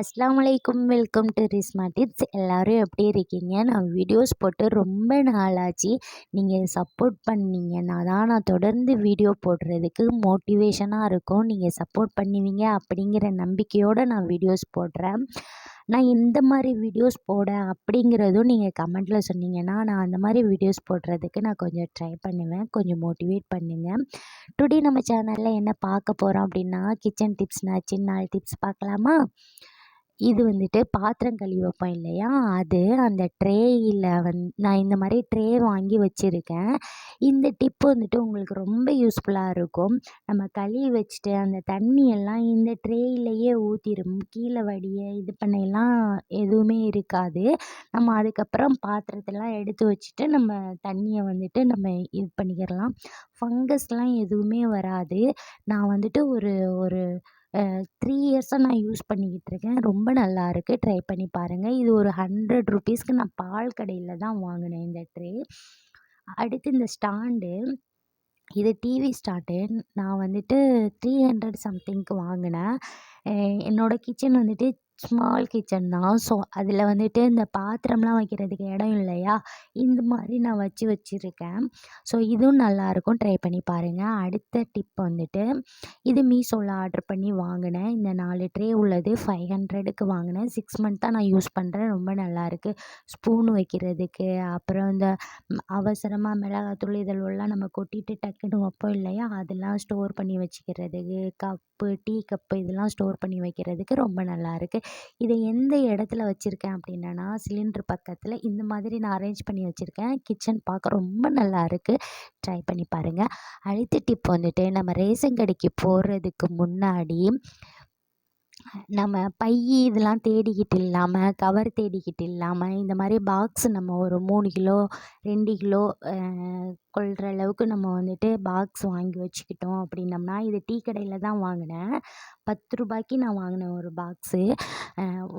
அஸ்லாம் வலைக்கும் welcome to Rizma tips. எல்லோரும் எப்படி இருக்கீங்க? நான் வீடியோஸ் போட்டு ரொம்ப நாளாச்சு. நீங்கள் சப்போர்ட் பண்ணீங்கன்னா தான் நான் தொடர்ந்து வீடியோ போடுறதுக்கு மோட்டிவேஷனாக இருக்கும். நீங்கள் சப்போர்ட் பண்ணுவீங்க அப்படிங்கிற நம்பிக்கையோடு நான் வீடியோஸ் போடுறேன். நான் இந்த மாதிரி வீடியோஸ் போட அப்படிங்கிறதும் நீங்கள் கமெண்ட்டில் சொன்னீங்கன்னா நான் அந்த மாதிரி வீடியோஸ் போடுறதுக்கு நான் கொஞ்சம் ட்ரை பண்ணுவேன். கொஞ்சம் மோட்டிவேட் பண்ணுங்கள் டுடே நம்ம சேனலில் என்ன பார்க்க போகிறோம் அப்படின்னா கிச்சன் டிப்ஸ் நான் சின்ன டிப்ஸ் பார்க்கலாமா? இது வந்துட்டு பாத்திரம் கழுவி வைப்போம் இல்லையா? அது அந்த ட்ரேயில் வந் நான் இந்த மாதிரி ட்ரே வாங்கி வச்சுருக்கேன். இந்த டிப்பு வந்துட்டு உங்களுக்கு ரொம்ப யூஸ்ஃபுல்லாக இருக்கும். நம்ம கழுவி வச்சுட்டு அந்த தண்ணியெல்லாம் இந்த ட்ரேயிலேயே ஊற்றிடும் கீழே வடிய இது பண்ணையெல்லாம் எதுவுமே இருக்காது. நம்ம அதுக்கப்புறம் பாத்திரத்தெல்லாம் எடுத்து வச்சுட்டு நம்ம தண்ணியை வந்துட்டு நம்ம இது பண்ணிக்கிடலாம். ஃபங்கஸ்லாம் எதுவுமே வராது. நான் வந்துட்டு ஒரு ஒரு த்ரீ இயர்ஸாக நான் யூஸ் பண்ணிக்கிட்டு இருக்கேன். ரொம்ப நல்லா இருக்குது ட்ரை பண்ணி பாருங்கள் இது ஒரு ஹண்ட்ரட் ருபீஸ்க்கு நான் பால் கடையில் தான் வாங்கினேன் இந்த ட்ரே அடுத்து இந்த ஸ்டாண்டு இது டிவி ஸ்டாண்டு நான் வந்துட்டு த்ரீ ஹண்ட்ரட் சம்திங்க்கு வாங்கினேன். என்னோடய கிச்சன் வந்துட்டு ஸ்மால் கிச்சன் தான் ஸோ அதில் வந்துட்டு இந்த பாத்திரம்லாம் வைக்கிறதுக்கு இடம் இல்லையா? இந்த மாதிரி நான் வச்சு வச்சுருக்கேன். ஸோ இதுவும் நல்லாயிருக்கும். ட்ரை பண்ணி பாருங்கள் அடுத்த டிப் வந்துட்டு இது மீஷோவில் ஆர்டர் பண்ணி வாங்கினேன். இந்த நாலு ட்ரே உள்ளது ஃபைவ் ஹண்ட்ரடுக்கு வாங்கினேன். சிக்ஸ் மந்த் தான் நான் யூஸ் பண்ணுறேன் ரொம்ப நல்லாயிருக்கு. ஸ்பூன் வைக்கிறதுக்கு அப்புறம் இந்த அவசரமாக மிளகாத்தூள் இதெல்லாம் நம்ம கொட்டிட்டு டக்குன்னு வைப்போம் இல்லையா? அதெல்லாம் ஸ்டோர் பண்ணி வச்சுக்கிறதுக்கு கப்பு டீ கப்பு இதெல்லாம் ஸ்டோர் பண்ணி வைக்கிறதுக்கு ரொம்ப நல்லாயிருக்கு. இதை எந்த இடத்துல வச்சுருக்கேன் அப்படின்னா சிலிண்ட்ரு பக்கத்தில் இந்த மாதிரி நான் அரேஞ்ச் பண்ணி வச்சுருக்கேன். கிச்சன் பார்க்க ரொம்ப நல்லா இருக்குது ட்ரை பண்ணி பாருங்கள் அடுத்த டிப் வந்துட்டு நம்ம ரேஷன் கடைக்கு போடுறதுக்கு முன்னாடி நம்ம பை இதெல்லாம் தேடிக்கிட்டு இல்லாமல் கவர் தேடிக்கிட்டு இல்லாமல் இந்த மாதிரி பாக்ஸ் நம்ம ஒரு மூணு கிலோ ரெண்டு கிலோ கொள்கிற அளவுக்கு நம்ம வந்துட்டு பாக்ஸ் வாங்கி வச்சுக்கிட்டோம் அப்படின்னம்னா இது டீ கடையில் தான் வாங்கினேன். பத்து ரூபாய்க்கு நான் வாங்கினேன் ஒரு பாக்ஸு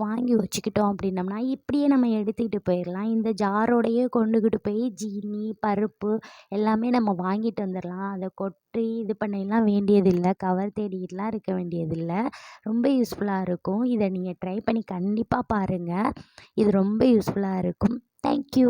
வாங்கி வச்சுக்கிட்டோம் அப்படின்னம்னா இப்படியே நம்ம எடுத்துக்கிட்டு போயிடலாம். இந்த ஜாரோடையே கொண்டுக்கிட்டு போய் ஜீனி பருப்பு எல்லாமே நம்ம வாங்கிட்டு வந்துடலாம். அதை கொட்டி இது பண்ணலாம் வேண்டியதில்லை. கவர் தேடிக்கிட்டுலாம் இருக்க வேண்டியதில்லை. ரொம்ப யூஸ்ஃபுல்லாக இருக்கும். இதை நீங்கள் ட்ரை பண்ணி கண்டிப்பாக பாருங்கள் இது ரொம்ப யூஸ்ஃபுல்லாக இருக்கும். தேங்க்யூ